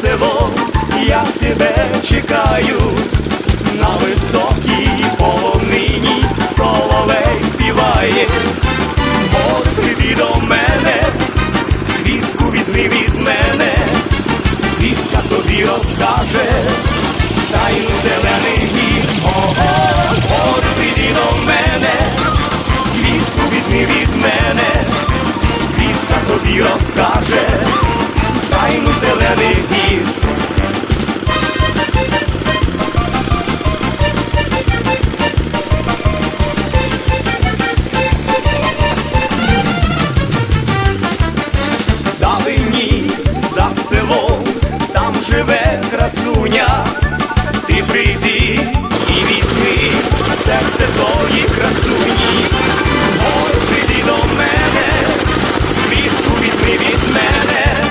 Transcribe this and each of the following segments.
село, я тебе чекаю, красуня, ти прийди і візьми серце твої красуні, Ой, прийди до мене, квітку візьми від мене,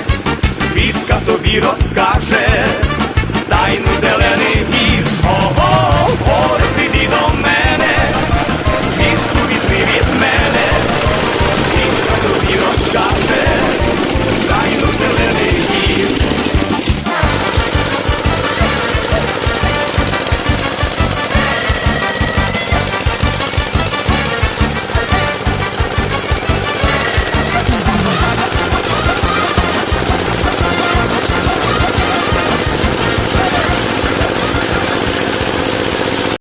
квітка тобі розкаже, тайну зелений.